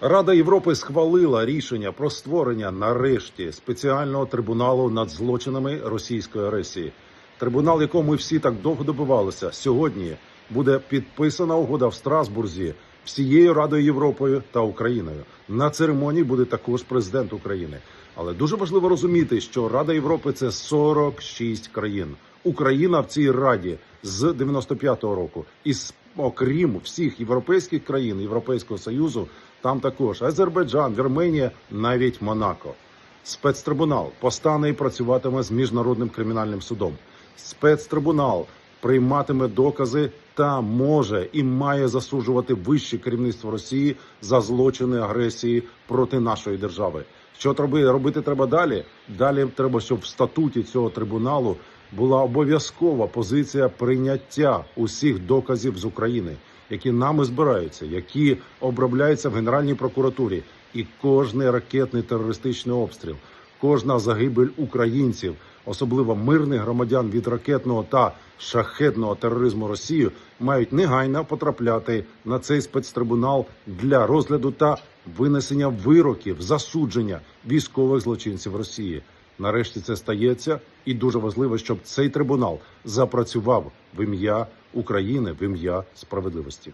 Рада Європи схвалила рішення про створення нарешті спеціального трибуналу над злочинами російської агресії. Трибунал, якого ми всі так довго добивалися, сьогодні буде підписана угода в Страсбурзі всією Радою Європою та Україною. На церемонії буде також президент України. Але дуже важливо розуміти, що Рада Європи це 46 країн. Україна в цій раді з 95-го року, і с- окрім всіх європейських країн Європейського союзу, там також Азербайджан, Вірменія, навіть Монако. Спецтрибунал постане і працюватиме з міжнародним кримінальним судом. Спецтрибунал прийматиме докази та може і має засуджувати вище керівництво Росії за злочини агресії проти нашої держави. Що робити треба далі? Далі треба, щоб в статуті цього трибуналу була обов'язкова позиція прийняття усіх доказів з України, які нами збираються, які обробляються в Генеральній прокуратурі, і кожний ракетний терористичний обстріл, кожна загибель українців, особливо мирних громадян від ракетного та шахетного тероризму Росії, мають негайно потрапляти на цей спецтрибунал для розгляду та винесення вироків засудження військових злочинців Росії. Нарешті це стається, і дуже важливо, щоб цей трибунал запрацював в ім'я України, в ім'я справедливості.